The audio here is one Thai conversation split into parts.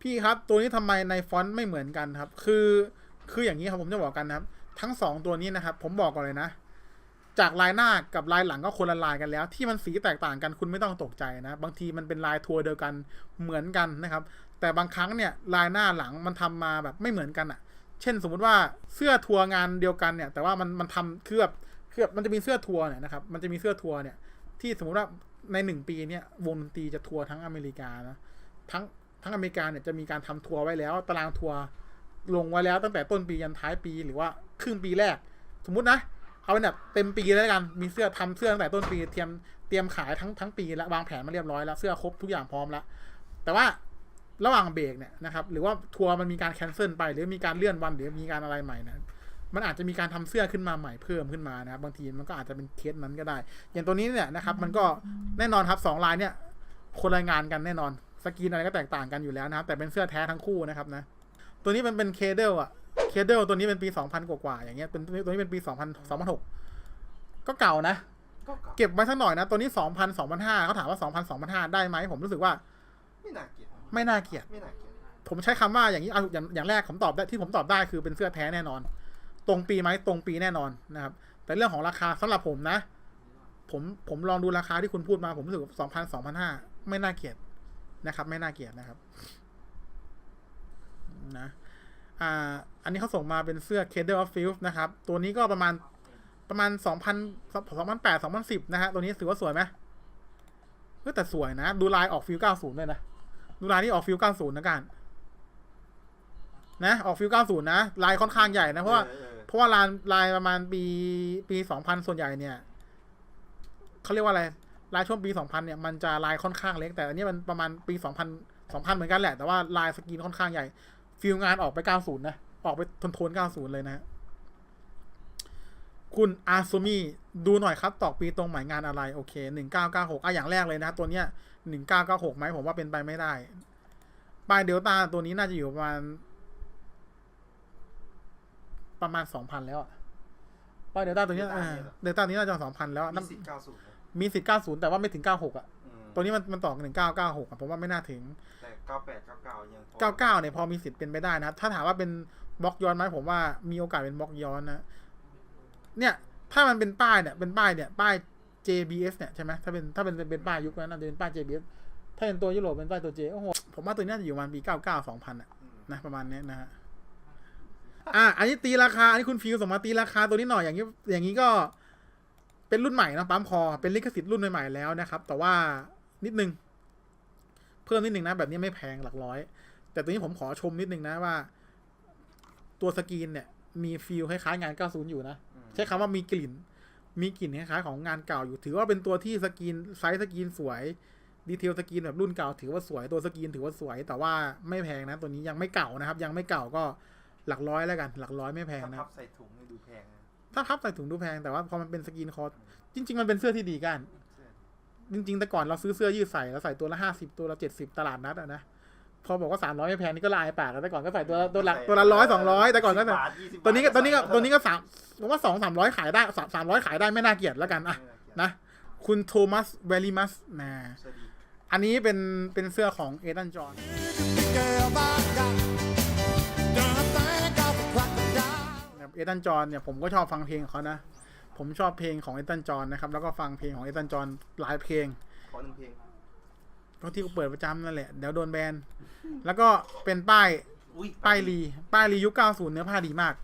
พี่ครับตัวนี้ทำไมในฟอนต์ไม่เหมือนกันครับ คือคืออย่างนี้ครับผมจะบอกกันนะครับ ทั้งสองตัวนี้นะครับ ผมบอกก่อนเลยนะ จากลายหน้ากับลายหลังก็คนละลายกันแล้ว ที่มันสีแตกต่างกันคุณไม่ต้องตกใจนะ บางทีมันเป็นลายทัวร์เดียวกันเหมือนกันนะครับ แต่บางครั้งเนี่ยลายหน้าหลังมันทำมาแบบไม่เหมือนกันอะ่ะ เช่นสมมุติว่าเสื้อทัวร์งานเดียวกันเนี่ย แต่ว่ามันมันทำเคือบบคือบมันจะมีเสื้อทัวร์เนี่ยนะครับ มันจะมีเสื้อทัวร์เนี่ยที่สมมุติว่าในหนึ่งปีเนี่ยวงดนตรีจะทัวร์ทั้งอเมริกานะทั้ง ทั้งอเมริกาเนี่ยจะมีการทำทัวร์ไว้แล้ว ตารางทัวร์ลงไว้แล้วตั้งแต่ต้นปียันท้ายปีหรือว่าครึ่งปีแรก สมมุตินะ เอาเป็นแบบเต็มปีแล้วกันมีเสื้อทำเสื้อตั้งแต่ต้นปีเตรียมเตรียมขายทั้งทั้งปีแล้ววางแผนมาเรียบร้อยแล้วเสื้อครบทุกอย่างพร้อมแล้วแต่ว่าระหว่างเบรกเนี่ยนะครับหรือว่าทัวร์มันมีการแคนเซิลไป หรือมีการเลื่อนวันหรือมีการอะไรใหม่นะมันอาจจะมีการทำเสื้อขึ้นมาใหม่เพิ่มขึ้นมานะครับบางทีมันก็อาจจะเป็นเคสนั้นก็ได้ อย่างตัวนี้เนี่ยนะครับ มันก็แน่นอนครับสองลายเนี่ยคนละงานกันแน่นอน สกรีนอะไรก็แตกต่างกันอยู่แล้วนะครับ แต่เป็นเสื้อแท้ทั้งคู่นะครับนะ ตัวนี้มันเป็นเคเดลอะเคเดลตัวนี้เป็นปี 2000 กว่าๆอย่างเงี้ยเป็นตัวนี้เป็นปี 2000 2006 ก็เก่านะก็เก่าเก็บไว้สักหน่อยนะ ตัวนี้ 2,000 2,500เขาถามว่า 2,000 2,500ได้ไหมผมรู้สึกว่า ไม่น่าเกลียดไม่น่าเกลียดไม่น่าเกลียดผมใช้คำว่าอย่างนี้เอาอย่างอย่างแรกผมตอบได้ที่ผมตอบได้คือเป็นเสื้อแท้แน่นอน ตรงปีไหมตรงปีแน่นอนนะครับ แต่เรื่องของราคาสำหรับผมนะ ผมผมลองดูราคาที่คุณพูดมา ผมรู้สึกสองพันสองพันห้าไม่น่าเกลียด นะครับ ไม่น่าเกลียดนะครับนะอ่าอันนี้เขาส่งมาเป็นเสื้อ Cradle of Filth นะครับ ตัวนี้ก็ประมาณประมาณสองพันสองพันแปดสองพันสิบนะฮะ ตัวนี้ถือว่าสวยไหมเฮ้ยแต่สวยนะ ดูลายออกฟิลเก้าศูนย์ด้วยนะ ดูลายนี่ออกฟิลเก้าศูนย์นะกันนะ ออกฟิล90 นะ ลายค่อนข้างใหญ่นะ เพราะว่าออออเพราะว่าลายลายประมาณปีปี 2000 ส่วนใหญ่เนี่ย เขาเรียกว่าอะไร ลายช่วงปี 2000 เนี่ยมันจะลายค่อนข้างเล็ก แต่อันนี้มันประมาณปี 2000 2000 เหมือนกันแหละ แต่ว่าลายสกรีนค่อนข้างใหญ่ ฟิลงานออกไป 90 นะ ออกไปโทนโทน 90 เลยนะฮะคุณอาซูมิดูหน่อยครับ ตอกปีตรงหมายงานอะไร โอเค 1996อะอย่างแรกเลยนะ ตัวเนี้ย 1996ไหมผมว่าเป็นไปไม่ได้ป้ายเดลต้าตัวนี้น่าจะอยู่ประมาณ ประมาณ 2,000 แล้วอะป้ายเดลต้าตัวเนี้ยเดลต้านี้น่าจะ2,000 แล้วอะมีนั่น สิทธิ์เก้าศูนย์นะมีสิทธิ์90 แต่ว่าไม่ถึง 96 อะอืมตัวนี้มันมันต่อกันถึง996อะผมว่าไม่น่าถึงแต่เก้าแปดเก้าเก้ายังพอ99เนี่ยพอมีสิทธิ์เป็นไปได้นะครับถ้าถามว่าเป็นบล็อกย้อนไหมผมว่ามีโอกาสเป็นบล็อกย้อนนะ เนี่ย ถ้ามันเป็นป้ายเนี่ย เป็นป้ายเนี่ยป้าย JBS เนี่ยใช่ไหมถ้าเป็นถ้าเป็นเป็นป้ายยุคนั้นน่าจะเป็นป้าย JBS ถ้าเป็นตัวยุโรปเป็นป้ายตัว J โอ้โหผมว่าตัวนี้น่าจะอยู่ประมาณปี 99 2000อะอืมนะประมาณเนี้ยนะฮะอะอันนี้ตีราคา อันนี้คุณฟิวส่งมาตีราคาตัวนี้หน่อยอย่างนี้อย่างนี้ก็ เป็นรุ่นใหม่นะปั๊มคอเป็นลิขสิทธิ์รุ่นใหม่ๆแล้วนะครับ แต่ว่านิดนึง เพิ่มนิดนึงนะ แบบนี้ไม่แพงหลักร้อย แต่ตัวนี้ผมขอชมนิดนึงนะว่า ตัวสกรีนเนี่ย มีฟีลคล้ายๆงาน 90 อยู่นะอืมใช้คำว่ามีกลิ่น มีกลิ่นคล้ายๆของงานเก่าอยู่ถือว่าเป็นตัวที่สกรีนไซส์สกรีนสวยดีเทลสกรีนแบบรุ่นเก่าถือว่าสวยตัวสกรีนถือว่าสวย แต่ว่าไม่แพงนะ ตัวนี้ยังไม่เก่านะครับ ยังไม่เก่าก็หลักร้อยแล้วกัน หลักร้อยไม่แพงถ้านะพับใส่ถุงนี่ดูแพงนะ ถ้าพับใส่ถุงดูแพงแต่ว่าพอมันเป็นสกรีนคอร์สจริง ๆ มันเป็นเสื้อที่ดีกันจริง ๆ แต่ก่อนเราซื้อเสื้อยืดใส่เราใส่ตัวละห้าสิบตัวละเจ็ดสิบตลาดนัดอะนะพอบอกว่าสามร้อยไม่แพงนี่ก็ลายปากแล้วแต่ก่อนก็ใส่ตัวละตัวละตัวละร้อยสองร้อยแต่ก่อนก็10ใส่บาท20ตัวนี้ก็บาทตัวนี้ก็ใส่ตัวนี้ก็สามผมว่าสองสามร้อยขายได้สามสามร้อยขายได้ไม่น่าเกลียดแล้วกันอะไม่น่าเกลียดนะคุณโทมัสเวลิมัสนะสวัสดีอันนี้เป็นเป็นเสื้อของเอตันจอห์น นะครับเอตันจอห์นเนี่ยผมก็ชอบฟังเพลงของเขานะ ผมชอบเพลงของเอตันจอห์นนะครับ แล้วก็ฟังเพลงของเอตันจอห์นหลายเพลงขอหนึ่งเพลงก็ที่กูเปิดประจำนั่นแหละ เดี๋ยวโดนแบน แล้วก็เป็นป้ายอุ้ยป้ายรีป้ายรียุค 90 เนื้อผ้าดีมาก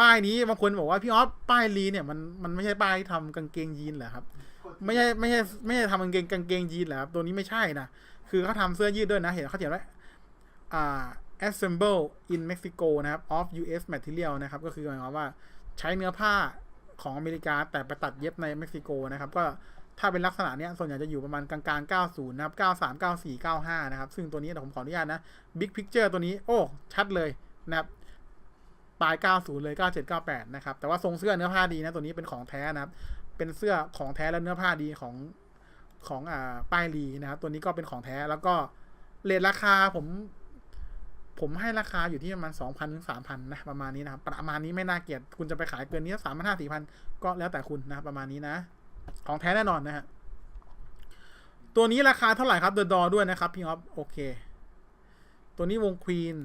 ป้ายนี้บางคนบอกว่าพี่ออฟป้ายรีเนี่ยมันมันไม่ใช่ป้ายที่ทำกางเกงยีนเหรอครับ ไม่ใช่ไม่ใช่ไม่ใช่ทำกางเกงกางเกงยีนเหรอครับ ตัวนี้ไม่ใช่นะ คือเขาทำเสื้อยืดด้วยนะ เห็นเขาเขียนว่าอ่า assemble in Mexico นะครับ of US material นะครับ ก็คือหมายความว่าใช้เนื้อผ้าของอเมริกาแต่ไปตัดเย็บในเม็กซิโกนะครับ ก็ถ้าเป็นลักษณะเนี้ยส่วนใหญ่จะอยู่ประมาณกลางๆ 90 นะครับ 93 94 95 นะครับ ซึ่งตัวนี้เดี๋ยวผมขออนุญาตนะ Big Picture ตัวนี้ โอ้ ชัดเลยนะครับปลาย 90 เลย 97 98 นะครับ แต่ว่าทรงเสื้อเนื้อผ้าดีนะ ตัวนี้เป็นของแท้นะครับ เป็นเสื้อของแท้และเนื้อผ้าดีของของอ่าป้ายลีนะครับ ตัวนี้ก็เป็นของแท้แล้วก็เรทราคาผม ผมให้ราคาอยู่ที่ประมาณ2,000ถึง3,000นนะประมาณนี้นะครับประมาณนี้ไม่น่าเกลียดคุณจะไปขายเกินนี้3 5 0 0 4,000ก็แล้วแต่คุณนะประมาณนี้นะ ของแท้แน่นอนนะฮะตัวนี้ราคาเท่าไหร่ครับเดอะดอด้วยนะครับพี่ออฟโอเค ตัวนี้วงควีน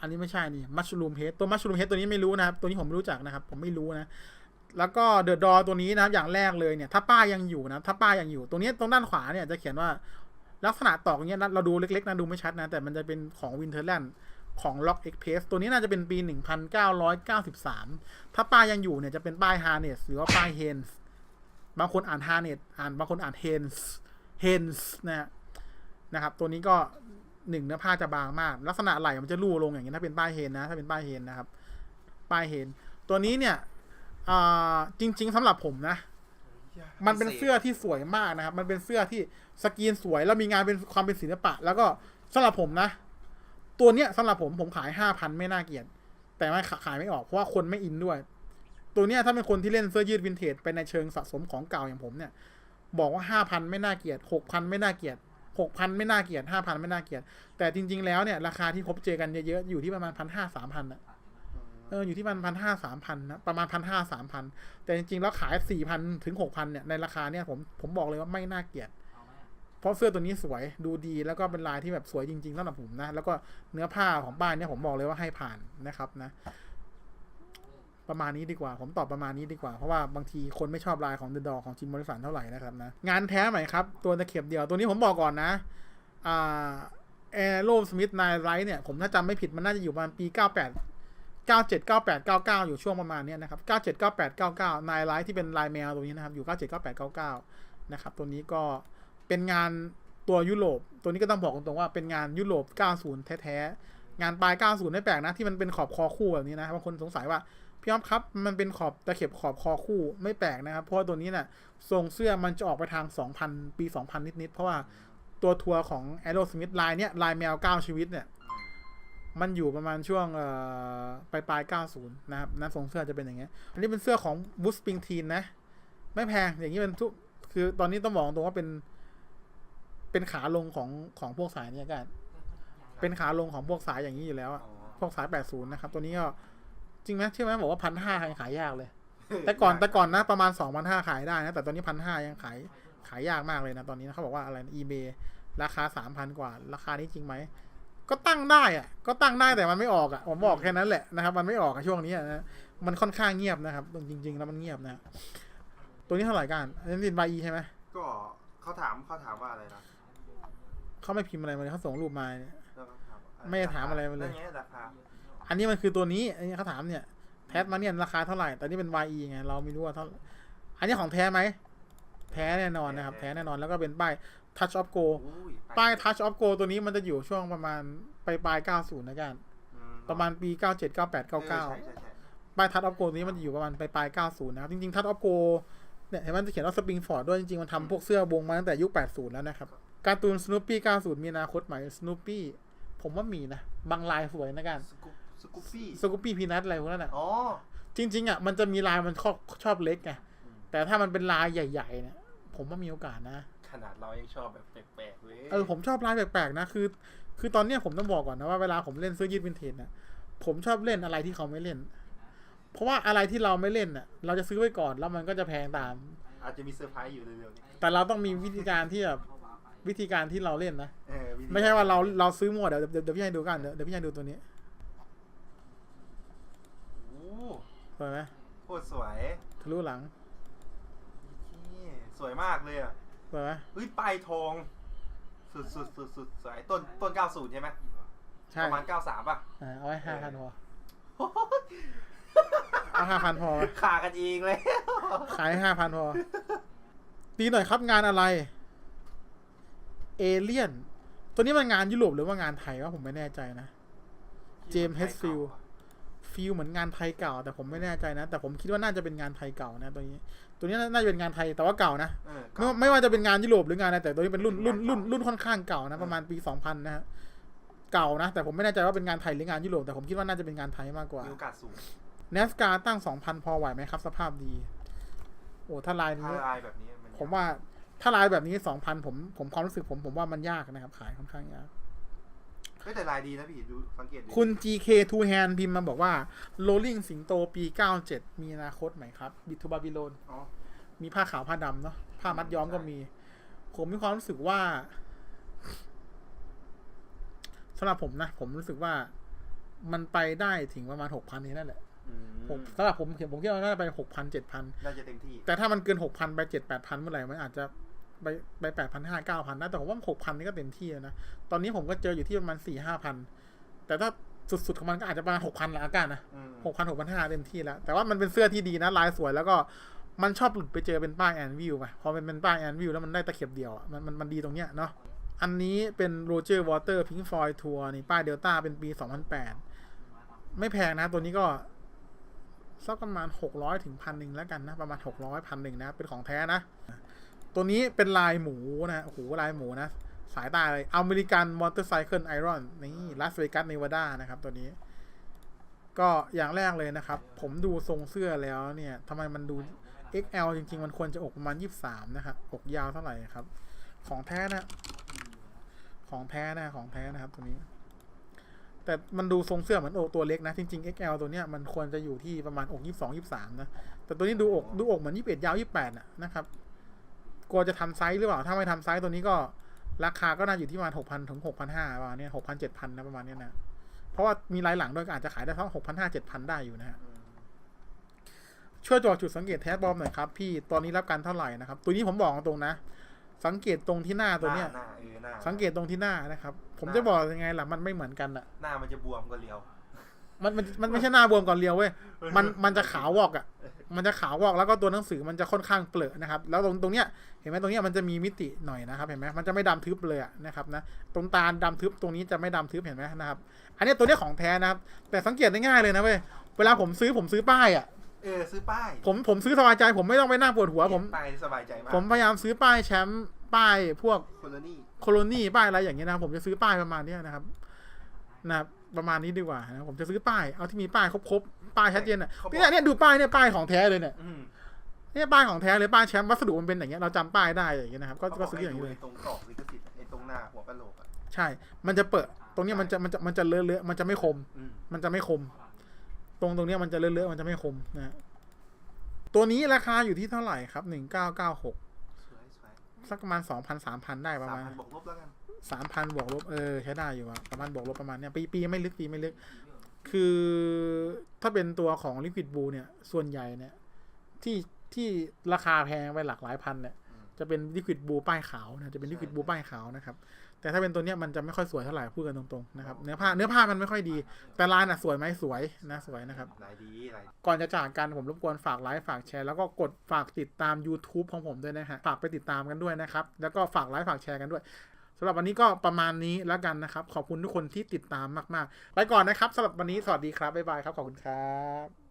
อันนี้ไม่ใช่นี่มัชลูมเฮดตัวมัชลูมเฮดตัวนี้ไม่รู้นะครับ ตัวนี้ผมไม่รู้จักนะครับ ผมไม่รู้นะ แล้วก็เดอะดอตัวนี้นะครับอย่างแรกเลยเนี่ย ถ้าป้ายังอยู่นะ ถ้าป้ายยังอยู่ตรงนี้ตรงด้านขวาเนี่ยจะเขียนว่า ลักษณะตอกเงี้ยนะเราดูเล็กๆนะดูไม่ชัดนะ แต่มันจะเป็นของวินเทอร์แลนด์ของ Lock Express ตัวนี้น่าจะเป็นปี 1993 ถ้าป้ายยังอยู่เนี่ยจะเป็นป้าย Harness หรือว่าป้าย Hens บางคนอ่าน Harness อ่านบางคนอ่าน Hens Hens นะฮะนะครับ ตัวนี้ก็หนึ่งเนื้อผ้าจะบางมาก ลักษณะไหล่มันจะลู่ลงอย่างนี้ยถ้าเป็นป้ายเฮนนะ ถ้าเป็นป้ายเฮนนะครับ ป้ายเฮน ตัวนี้เนี่ยจริง ๆสำหรับผมนะ มันเป็นเสื้อที่สวยมากนะครับ มันเป็นเสื้อที่ สกรีนสวยแล้วมีงานเป็นความเป็นศิลปะ แล้วก็สำหรับผมนะ ตัวเนี้ยสำหรับผมผมขายห้าพันไม่น่าเกลียดแต่ไม่ขายไม่ออกเพราะว่าคนไม่อินด้วย ตัวเนี้ยถ้าเป็นคนที่เล่นเสื้อยืดวินเทจไปในเชิงสะสมของเก่าอย่างผมเนี่ย บอกว่าห้าพันไม่น่าเกลียดหกพันไม่น่าเกลียดหกพันไม่น่าเกลียดห้าพันไม่น่าเกลียดแต่จริง ๆ แล้วเนี่ยราคาที่พบเจอกันเยอะๆอยู่ที่ประมาณพันห้าสามพันอะเอออยู่ที่มันพันห้าสามพันนะประมาณพันห้าสามพันแต่จริงๆ แล้วขายสี่พันถึงหกพันเนี่ยในราคาเนี่ยผมผมบอกเลยว่าไม่น่าเกลียด เพราะเสื้อตัวนี้สวยดูดีแล้วก็เป็นลายที่แบบสวยจริงๆสำหรับผมนะ แล้วก็เนื้อผ้าของป้ายเนี่ยผมบอกเลยว่าให้ผ่านนะครับนะ ประมาณนี้ดีกว่า ผมตอบประมาณนี้ดีกว่า เพราะว่าบางทีคนไม่ชอบลายของเดอะดอของจิมบริสันเท่าไหร่นะครับนะ งานแท้ไหมครับ ตัวตะเข็บเดียวตัวนี้ผมบอกก่อนนะอ่าแอโรสมิธไนไรท์เนี่ยผมถ้าจำไม่ผิดมันน่าจะอยู่ประมาณปี 98 97 98 99 อยู่ช่วงประมาณนี้นะครับ 97 98 99นายไลท์ที่เป็นลายแมวตัวนี้นะครับ อยู่ 97 98 99 นะครับ ตัวนี้ก็ เป็นงานตัวยุโรป ตัวนี้ก็ต้องบอกตรงๆว่าเป็นงานยุโรป 90 แท้ๆ งานปลาย 90 ไม่แปลกนะ ที่มันเป็นขอบคอคู่แบบนี้นะบางคนสงสัยว่าพี่อ๊อฟครับ มันเป็นขอบตะเข็บขอบคอคู่ไม่แปลกนะครับ เพราะว่าตัวนี้น่ะทรงเสื้อมันจะออกไปทาง 2,000 ปี 2,000 นิดๆ เพราะว่าตัวทัวร์ของ Aerosmith ลายเนี้ยลายแมว 9 ชีวิตเนี่ย มันอยู่ประมาณช่วงปลายปลาย 90 นะครับนั้นทรงเสื้อจะเป็นอย่างเงี้ย อันนี้เป็นเสื้อของบูสปริงทีนนะ ไม่แพงอย่างนี้เป็นทุกคือตอนนี้ต้องบอกตรงว่าเป็น เป็นขาลงของของพวกสายเนี่ยกันเป็นขาลงของพวกสายอย่างนี้อยู่แล้วอะอ๋อพวกสาย80นะครับ ตัวนี้ก็จริงไหมเชื่อไหมบอกว่าพันห้าขายยากเลย แต่ก่อนแต่ก่อนนะประมาณสองพันห้าขายได้นะ แต่ตอนนี้พันห้ายังขายขายยากมากเลยนะ ตอนนี้นะเขาบอกว่าอะไรอีเบราคาสามพันกว่า ราคานี้จริงไหม ก็ตั้งได้อะก็ตั้งได้แต่มันไม่ออกอะผมบอกแค่นั้นแหละนะครับ มันไม่ออกอะช่วงนี้อะนะมันค่อนข้างเงียบนะครับจริง ๆ แล้วมันเงียบนะ ตัวนี้เท่าไหร่กันอันนี้เป็นใบอีใช่ไหมก็เขาถามเขาถามว่าอะไรนะ เขาไม่พิมพ์อะไรมาเลยเขาส่งรูปมาเนี่ยแล้วเขาถามว่ไม่ได้ถามอะไรมาเลย นั่นไงราคาอันนี้มันคือตัวนี้อันนี้เขาถามเนี่ยแท้มาเนี่ยราคาเท่าไหร่ แต่นี่เป็น YE ไงเราไม่รู้ว่าเท่าอันนี้ของแท้ไหม แท้แน่นอนนะครับ แท้แน่นอนแล้วก็เป็นป้าย Touch of Go อุ้ยป้าย Touch of Go ตัวนี้มันจะอยู่ช่วงประมาณปลายปลาย90นะกันอืประมาณปี 97 98เออใช่99 ใช่ใช่ป้าย Touch of Go ตัวนี้มันจะอยู่ประมาณปลายปลาย90 นะครับ จริงๆ Touch of Go เนี่ยเห็นมันจะเขียนว่า Spring Ford ด้วยจริงๆ มันทำพวกเสื้อวงมาตั้งแต่ยุค 80 แล้วนะครับ การ์ตูน Snoopy 90 มีอนาคตไหม Snoopy ผมว่ามีนะ บางลายสวยนะกันสกูสกูปี้สกูปปี้พีนัทอะไรพวกนั้นอะอ๋อจริง ๆ อะ มันจะมีลายมันชอบชอบเล็กไงแต่ถ้ามันเป็นลายใหญ่ๆเนี่ยผมว่ามีโอกาสนะ ขนาดเรายังชอบแบบแปลกๆเลยเออผมชอบลายแปลกๆนะ คือ คือตอนเนี้ยผมต้องบอกก่อนนะว่าเวลาผมเล่นเสื้อยืดวินเทจน่ะผมชอบเล่นอะไรที่เขาไม่เล่น เพราะว่าอะไรที่เราไม่เล่นน่ะ เราจะซื้อไว้ก่อนแล้วมันก็จะแพงตาม อาจจะมีเซอร์ไพรส์อยู่เร็วๆนี้แต่เราต้องมีวิธีการที่แบบ วิธีการที่เราเล่นนะ เออวิธีไม่ใช่ว่าเราเราซื้อหมดเดี๋ยวเดี๋ยวเดี๋ยวพี่ให้ดูกันเดี๋ยวเดี๋ยวพี่ให้ดูตัวนี้โอ้สวยไหมโคตรสวยทะลุหลังนี่สวยมากเลยอะสวยไหมเฮ้ยปลายทอง สุดสุดสุดสุดสวยต้นต้นเก้าศูนย์ใช่ไหมใช่ประมาณเก้าสามป่ะ อ่าเอาไว้ห้าพันพอเอาห้าพันพอ ขากันเองเลย ขายห้าพันพอ ตีหน่อยครับงานอะไร เอเลียน ตัวนี้มันงานยุโรปหรือว่างานไทยวะผมไม่แน่ใจนะ เจมส์เฮดฟิลด์ฟีลเหมือนงานไทยเก่า แต่ผมไม่แน่ใจนะ แต่ผมคิดว่าน่าจะเป็นงานไทยเก่านะตัวนี้ ตัวนี้น่าจะเป็นงานไทยแต่ว่าเก่านะเออไม่ว่าไม่ว่าจะเป็นงานยุโรปหรืองานอะไรแต่ตัวนี้เป็นรุ่นรุ่นรุ่นรุ่นค่อนข้างเก่านะประมาณปีสองพันนะฮะเก่านะ แต่ผมไม่แน่ใจว่าเป็นงานไทยหรืองานยุโรปแต่ผมคิดว่าน่าจะเป็นงานไทยมากกว่ามีโอกาสสูงเนสกาตั้งสองพันพอไหวไหมครับ สภาพดี โอ้ถ้าลายถ้านี้ลายแบบนี้มันผมว่า ถ้าลายแบบนี้สองพันผมผมความรู้สึกผมผมว่ามันยากนะครับ ขายค่อนข้างยากเฮ้ยแต่ลายดีนะพี่ดูสังเกตดูคุณ GK Two Hand พิมพ์มาบอกว่า Rolling สิงโตปี 97 มีอนาคตไหมครับ บิทูบาบิโลนอ๋อมีผ้าขาวผ้าดำเนาะผ้ามัดย้อมก็มี ผมมีความรู้สึกว่าสำหรับผมนะ ผมรู้สึกว่ามันไปได้ถึงประมาณหกพันนี้นั่นแหละอืมผมสำหรับผมผมคิดว่าน่าจะไปหกพันเจ็ดพันน่าจะเต็มที่ แต่ถ้ามันเกินหกพันไปเจ็ดแปดพันเมื่อไหร่มันอาจจะ ไปไปแปดพันห้าเก้าพันนะแต่ผมว่าหกพันนี่ก็เต็มที่แล้วนะ ตอนนี้ผมก็เจออยู่ที่ประมาณสี่ห้าพันแต่ถ้าสุดๆของมันก็อาจจะประมาณหกพันละกันนะอืมหกพันหกพันห้าเต็มที่แล้ว แต่ว่ามันเป็นเสื้อที่ดีนะ ลายสวยแล้วก็มันชอบหลุดไปเจอเป็นป้ายแอนวิวไปพอมันเป็นป้ายแอนวิวแล้วมันได้ตะเข็บเดียวอะมันมันมันดีตรงเนี้ยเนาะอันนี้เป็นโรเจอร์วอเตอร์พิงฟอยทัวร์นี่ป้ายเดลต้าเป็นปี2008ไม่แพงนะ ตัวนี้ก็สักประมาณ600ถึงพันหนึ่งแล้วกันนะ ประมาณ600พันหนึ่งนะ เป็นของแท้นะ ตัวนี้เป็นลายหมูนะโอ้โหลายหมูนะ สายตาเลยอเมริกันมอเตอร์ไซเคิลไอรอนนี่ลาสเวกัสเนวาดานะครับ ตัวนี้ ก็อย่างแรกเลยนะครับ ผมดูทรงเสื้อแล้วเนี่ยทำไมมันดู XL จริง ๆ มันควรจะอกประมาณ 23 นะครับ อกยาวเท่าไหร่ครับ ของแท้นะ ของแท้นะของแท้นะครับตัวนี้แต่มันดูทรงเสื้อเหมือนอกตัวเล็กนะ จริง ๆ XL ตัวเนี้ยมันควรจะอยู่ที่ประมาณอก 22 23 นะ แต่ตัวนี้ดูอกดูอกเหมือน 21 ยาว 28 นะนะครับ กลัวจะทำไซส์หรือเปล่า ถ้าไม่ทำไซส์ตัวนี้ก็ ราคาก็น่าอยู่ที่ประมาณ6,000ถึง6,500ประมาณเนี้ย6,000 7,000นะประมาณเนี้ยนะ เพราะว่ามีลายหลังด้วยก็อาจจะขายได้ทั้ง6,500 7,000ได้อยู่นะฮะอืมช่วยตรวจจุดสังเกตแท้บอมหน่อยครับพี่ตอนนี้รับการเท่าไหร่นะครับตัวนี้ผมบอกตรงๆนะ สังเกตตรงที่หน้าตัวเนี้ยหน้าเออหน้าสังเกตตรงที่หน้านะครับ ผมจะบอกยังไงล่ะมันไม่เหมือนกันอะหน้ามันจะบวมก็เลียว มันมันมันไม่ใช่หน้าบวมก่อนเรียวเว้ยมันมันจะขาววอกอะ มันจะขาววอกแล้วก็ตัวหนังสือมันจะค่อนข้างเปลอะนะครับ แล้วตรงตรงเนี้ยเห็นไหมตรงเนี้ยมันจะมีมิติหน่อยนะครับเห็นไหมมันจะไม่ดำทึบเลยอะนะครับนะตรงตาดำทึบตรงนี้จะไม่ดำทึบเห็นไหมนะครับ อันเนี้ยตัวเนี้ยของแท้นะครับ แต่สังเกตได้ง่ายเลยนะเว้ยเวลาผมซื้อผมซื้อป้ายอะเออซื้อป้ายผมผมซื้อสบายใจ ผมไม่ต้องไปนั่งปวดหัวผมป้ายสบายใจมากผมพยายามซื้อป้ายแชมป์ป้ายพวกโคโลนี่โคโลนีป้ายอะไรอย่างเงี้ยนะครับผมจะซื้อป้ายประมาณเนี้ยนะครับ นะครับประมาณนี้ดีกว่านะผมจะซื้อป้ายเอาที่มีป้ายครบๆ ป้ายชัดเจนอะเนี่ยเนี่ยดูป้ายเนี่ยป้ายของแท้เลยเนี่ยอืมเนี่ยป้ายของแท้เลยป้ายแชมป์วัสดุมันเป็นอย่างเงี้ยเราจำป้ายได้อย่างเงี้ยนะครับก็เขาก็บซื้ออย่างนี้เลยไตรงกรอบลิขสิทธิ์ไอ้ตรงหน้าหัวกะโหลกอะใช่ มันจะเปิด ตรงเนี้ยมันจะมันจะมันจะเลอะเลอะมันจะไม่คม อืมมันจะไม่คม ตรงตรงเนี้ยมันจะเลอะเลอะมันจะไม่คมนะฮะตัวนี้ราคาอยู่ที่เท่าไหร่ครับหนึ่งเก้าเก้าหกสวยสวยสักประมาณสองพันสามพันได้ประสามมาณพันบวกลบแล้วกัน สามพันบวกลบเออใช้ได้อยู่อะประมาณบวกลบประมาณเนี้ยปีปีไม่ลึกปีไม่ลึก คือถ้าเป็นตัวของลิ q ิดบูเนี่ย ส่วนใหญ่เนี่ย ที่ที่ราคาแพงไปหลักหลายพันเนี่ยอืมจะเป็นลิ q ิดบูป้ายขาวนะจะเป็นลิ q ิดบูป้ายขาวนะครับ แต่ถ้าเป็นตัวเนี้ยมันจะไม่ค่อยสวยเท่าไหร่พูดกันตรงๆนะครับเนื้อผ้าเนื้อผ้ามันไม่ค่อยดี แต่ลายน่ะสวยไหมสวยนะสวยนะครับ ลายดีลายก่อนจะจากกันผมรบกวนฝากไลค์ฝากแชร์แล้วก็กดฝากติดตาม YouTube ของผมด้วยนะฮะฝากไปติดตามกันด้วยนะครับแล้วก็ฝากไลค์ฝากแชร์กันด้วย สำหรับวันนี้ก็ประมาณนี้แล้วกันนะครับ ขอบคุณทุกคนที่ติดตามมาก ๆ ไปก่อนนะครับสำหรับวันนี้สวัสดีครับบ๊ายบายครับขอบคุณครับ